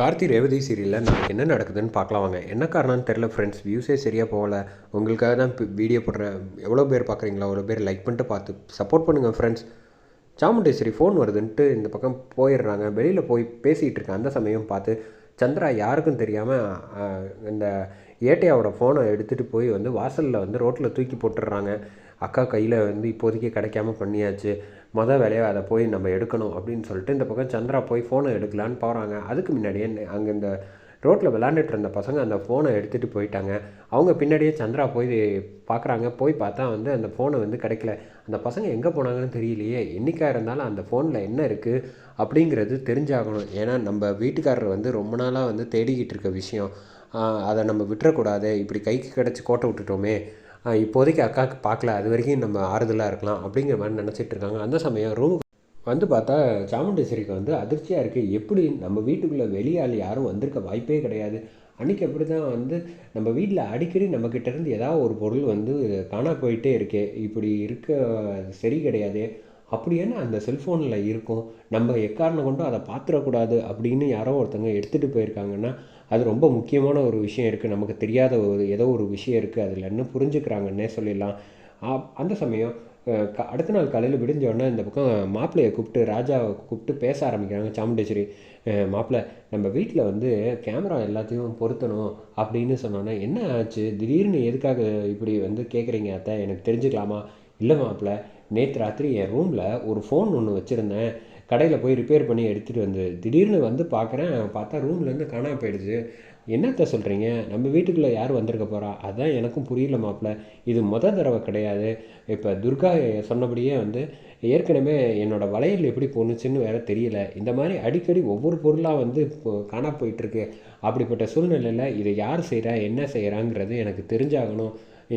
கார்த்தி ரேவதி சீரியலில் நாளைக்கு என்ன நடக்குதுன்னு பார்க்கலாம் வாங்க. என்ன காரணம்னு தெரில ஃப்ரெண்ட்ஸ் வியூஸே சரியாக போகல. உங்களுக்காக தான் இப்போ வீடியோ போடுறேன் எவ்வளோ பேர் பார்க்குறீங்களா அவ்வளோ பேர் லைக் பண்ணிட்டு பார்த்து சப்போர்ட் பண்ணுங்கள் ஃப்ரெண்ட்ஸ் சாமுண்டேஸ்வரி ஃபோன் வருதுன்ட்டு இந்த பக்கம் போயிடுறாங்க. வெளியில் போய் பேசிகிட்டு இருக்கேன் அந்த சமயம் பார்த்து சந்திரா யாருக்கும் தெரியாமல் இந்த ஏட்டையாவோட ஃபோனை எடுத்துகிட்டு போய் வந்து வாசலில் வந்து ரோட்டில் தூக்கி போட்டுடுறாங்க. அக்கா கையில் வந்து இப்போதைக்கு கிடைக்காம பண்ணியாச்சு. மொதல் வேலையை அதை போய் நம்ம எடுக்கணும் அப்படின்னு சொல்லிட்டு இந்த பக்கம் சந்திரா போய் ஃபோனை எடுக்கலான்னு போகிறாங்க அதுக்கு முன்னாடியே அங்கே இந்த ரோட்டில் விளாண்டுட்டு இருந்த பசங்க அந்த ஃபோனை எடுத்துகிட்டு போயிட்டாங்க. அவங்க பின்னாடியே சந்திரா போய் பார்க்குறாங்க போய் பார்த்தா வந்து அந்த ஃபோனை வந்து கிடைக்கல. அந்த பசங்க எங்கே போனாங்கன்னு தெரியலையே. என்றைக்காக இருந்தாலும் அந்த ஃபோனில் என்ன இருக்குது அப்படிங்கிறது தெரிஞ்சாகணும். ஏன்னா நம்ம வீட்டுக்காரர் வந்து ரொம்ப நாளாக வந்து தேடிக்கிட்டு இருக்க விஷயம். அதை நம்ம விட்டுறக்கூடாது. இப்படி கைக்கு கிடச்சி கோட்டை விட்டுட்டோமே. இப்போதைக்கு அக்காவுக்கு பார்க்கல. அது வரைக்கும் நம்ம ஆறுதலாக இருக்கலாம் அப்படிங்கிற மாதிரி நினச்சிட்டு இருக்காங்க. அந்த சமயம் ரூமுக்கு வந்து பார்த்தா சாமுண்டேஸ்வரிக்கு வந்து அதிர்ச்சியாக இருக்குது எப்படி நம்ம வீட்டுக்குள்ளே வெளியால் யாரும் வந்திருக்க வாய்ப்பே கிடையாது. அன்றைக்கி அப்படி தான் வந்து நம்ம வீட்டில் அடிக்கடி நம்மக்கிட்டேருந்து ஏதாவது ஒரு பொருள் வந்து காணா போயிட்டே இருக்கே. இப்படி இருக்க சரி கிடையாது. அப்படியான அந்த செல்ஃபோனில் இருக்கும்? நம்ம எக்காரணம் கொண்டும் அதை பார்த்துடக்கூடாது அப்படின்னு யாரோ ஒருத்தங்க எடுத்துகிட்டு போயிருக்காங்கன்னா அது ரொம்ப முக்கியமான ஒரு விஷயம் இருக்குது நமக்கு தெரியாத ஒரு ஏதோ ஒரு விஷயம் இருக்குது அதில் என்ன புரிஞ்சுக்கிறாங்கன்னே சொல்லிடலாம். அந்த சமயம் அடுத்த நாள் காலையில் விடிஞ்சோடனே இந்த பக்கம் மாப்பிள்ளையை கூப்பிட்டு ராஜாவை கூப்பிட்டு பேச ஆரம்பிக்கிறாங்க சாமுண்டேஸ்வரி. மாப்பிள்ளை நம்ம வீட்டில் வந்து கேமரா எல்லாத்தையும் பொருத்தணும் அப்படின்னு சொன்னோன்னே என்ன ஆச்சு? திடீர்னு எதுக்காக இப்படி வந்து கேட்குறீங்க அத்தை? எனக்கு தெரிஞ்சுக்கலாமா? இல்லை மாப்பிள்ளை நேற்று ராத்திரி என் ரூமில் ஒரு ஃபோன் ஒன்று வச்சுருந்தேன். கடையில் போய் ரிப்பேர் பண்ணி எடுத்துகிட்டு வந்து திடீர்னு வந்து பார்க்குறேன் பார்த்தா ரூம்லேருந்து காணாமல் போயிடுச்சு. என்னத்த சொல்கிறீங்க நம்ம வீட்டுக்குள்ளே யார் வந்திருக்க போகிறா அதுதான் எனக்கும் புரியல மாப்பிள்ள இது மொதல் தடவை கிடையாது. இப்போ துர்கா சொன்னபடியே வந்து ஏற்கனவே என்னோடய வளையல் எப்படி போணுச்சுன்னு வேறு தெரியல. இந்த மாதிரி அடிக்கடி ஒவ்வொரு பொருளாக வந்து இப்போ காணா போயிட்டுருக்கு. அப்படிப்பட்ட சூழ்நிலையில் இதை யார் செய்கிறா என்ன செய்கிறாங்கிறது எனக்கு தெரிஞ்சாகணும்.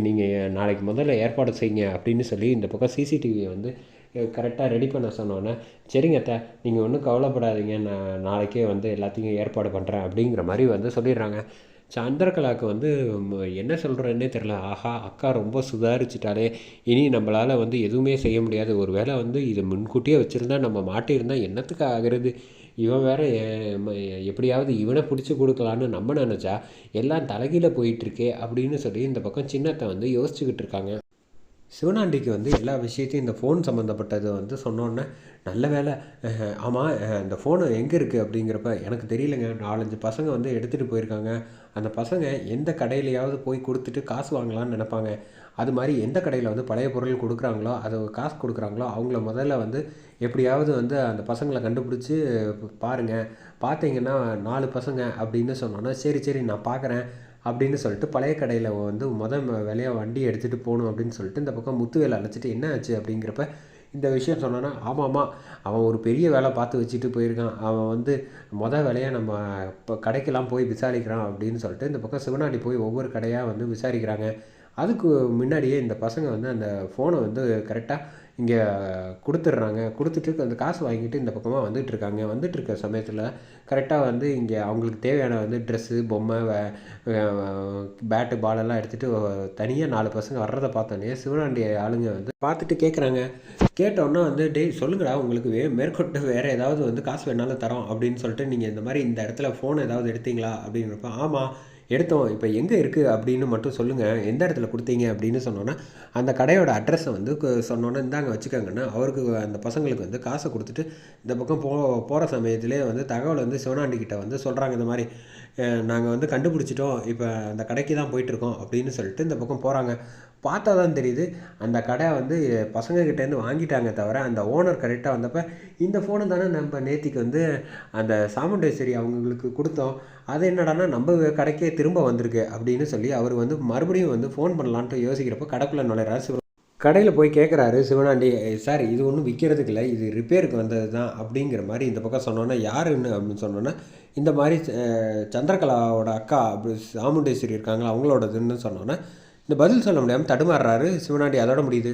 நீங்கள் நாளைக்கு முதல்ல ஏற்பாடு செய்யுங்க அப்படின்னு சொல்லி இந்த பக்கம் சிசிடிவியை வந்து கரெக்டாக ரெடி பண்ண சொன்னோன்னே சரிங்க அத்தை நீங்கள் ஒன்றும் கவலைப்படாதீங்க. நான் நாளைக்கே வந்து எல்லாத்தையும் ஏற்பாடு பண்ணுறேன் அப்படிங்கிற மாதிரி வந்து சொல்லிடுறாங்க. சந்திரகலாவுக்கு வந்து என்ன சொல்கிறேன்னே தெரில ஆஹா அக்கா ரொம்ப சுதாரிச்சிட்டாலே இனி நம்மளால் வந்து எதுவுமே செய்ய முடியாது. ஒரு வேளை வந்து இதை முன்கூட்டியே வச்சுருந்தா நம்ம மாட்டியிருந்தால் என்னத்துக்கு ஆகிறது? இவன் வேற எப்படியாவது இவனை பிடிச்சி கொடுக்கலான்னு நம்ம நினச்சா எல்லாம் தலைகீழ போயிட்டுருக்கே அப்படின்னு சொல்லி இந்த பக்கம் சின்னத்தை வந்து யோசிச்சுக்கிட்டு இருக்காங்க. சிவனாண்டிக்கு வந்து எல்லா விஷயத்தையும் இந்த ஃபோன் சம்மந்தப்பட்டது வந்து சொன்னோன்னே நல்ல வேலை ஆமாம் இந்த ஃபோனு எங்கே இருக்குது அப்படிங்கிறப்ப எனக்கு தெரியலங்க. நாலஞ்சு பசங்க வந்து எடுத்துகிட்டு போயிருக்காங்க. அந்த பசங்க எந்த கடையிலையாவது போய் கொடுத்துட்டு காசு வாங்கலான்னு நினப்பாங்க. அது மாதிரி எந்த கடையில் வந்து பழைய பொருள் கொடுக்குறாங்களோ அது காசு கொடுக்குறாங்களோ அவங்கள முதல்ல வந்து எப்படியாவது வந்து அந்த பசங்களை கண்டுபிடிச்சி பாருங்கள் பார்த்தீங்கன்னா நாலு பசங்க அப்படின்னு சொன்னோன்னா சரி சரி நான் பார்க்குறேன் அப்படின்னு சொல்லிட்டு பழைய கடையில் வந்து மொதல் வேலையாக வண்டி எடுத்துகிட்டு போகணும் அப்படின்னு சொல்லிட்டு இந்த பக்கம் முத்துவேலை அழைச்சிட்டு என்ன ஆச்சு அப்படிங்கிறப்ப இந்த விஷயம் சொன்னோன்னா ஆமாம்மா அவன் ஒரு பெரிய வேலை பார்த்து வச்சுட்டு போயிருக்கான். அவன் வந்து மொதல் வேலையாக நம்ம இப்போ கடைக்கெல்லாம் போய் விசாரிக்கிறான் அப்படின்னு சொல்லிட்டு இந்த பக்கம் சிவனாடி போய் ஒவ்வொரு கடையாக வந்து விசாரிக்கிறாங்க. அதுக்கு முன்னாடியே இந்த பசங்க வந்து அந்த ஃபோனை வந்து கரெக்டாக இங்கே கொடுத்துட்றாங்க. கொடுத்துட்டு அந்த காசு வாங்கிட்டு இந்த பக்கமாக வந்துட்டுருக்காங்க. வந்துட்டுருக்க சமயத்தில் கரெக்டாக வந்து இங்கே அவங்களுக்கு தேவையான வந்து ட்ரெஸ்ஸு பொம்மை பேட்டு பாலெல்லாம் எடுத்துகிட்டு தனியாக நாலு பசங்க வர்றதை பார்த்தோன்னே சிவனாண்டி ஆளுங்க வந்து பார்த்துட்டு கேட்குறாங்க. கேட்டோன்னா வந்து டேய் சொல்லுங்கடா உங்களுக்கு வே மேற்கொண்டு வேறு ஏதாவது வந்து காசு வேணாலும் தரோம். அப்படின்னு சொல்லிட்டு நீங்கள் இந்த மாதிரி இந்த இடத்துல ஃபோன் ஏதாவது எடுத்தீங்களா? இருப்பேன் ஆமாம் எடுத்தோம் இப்போ எங்கே இருக்குது அப்படின்னு மட்டும் சொல்லுங்கள் எந்த இடத்துல கொடுத்தீங்க அப்படின்னு சொன்னோன்னா அந்த கடையோட அட்ரஸை வந்து சொன்னோன்னே இந்தாங்க வச்சுக்கோங்கன்னா அவருக்கு அந்த பசங்களுக்கு வந்து காசை கொடுத்துட்டு இந்த பக்கம் போ போகிற சமயத்திலே வந்து தகவல் வந்து சிவனாண்டிக்கிட்ட வந்து சொல்கிறாங்க இந்த மாதிரி நாங்கள் வந்து கண்டுபிடிச்சிட்டோம். இப்போ அந்த கடைக்கு தான் போயிட்டுருக்கோம் அப்படின்னு சொல்லிட்டு இந்த பக்கம் போகிறாங்க பார்த்தா தான் தெரியுது அந்த கடை வந்து பசங்கக்கிட்டேருந்து வாங்கிட்டாங்க தவிர அந்த ஓனர் கரெக்டாக வந்தப்போ இந்த ஃபோனை தானே நம்ம நேத்திக்கு வந்து அந்த சாமுண்டேஸ்வரி அவங்களுக்கு கொடுத்தோம். அது என்னடானா நம்ம கடைக்கே திரும்ப வந்திருக்கு அப்படின்னு சொல்லி அவர் வந்து மறுபடியும் வந்து ஃபோன் பண்ணலான்ட்டு யோசிக்கிறப்போ கடைக்குள்ளே நுழையிறாரு கடையில் போய் கேட்குறாரு சிவனாண்டி சார் இது ஒன்றும் விற்கிறதுக்கு இல்லை இது ரிப்பேருக்கு வந்தது தான் அப்படிங்கிற மாதிரி இந்த பக்கம் சொன்னோன்னா யாருன்னு அப்படின்னு சொன்னோன்னா இந்த மாதிரி சந்திரகலாவோட அக்கா அப்படி சாமுண்டேஸ்வரி இருக்காங்களா அவங்களோடதுன்னு சொன்னோன்னே இந்த பதில் சொல்ல முடியாமல் தடுமாறுறாரு சிவனாண்டி. அதோட முடியுது.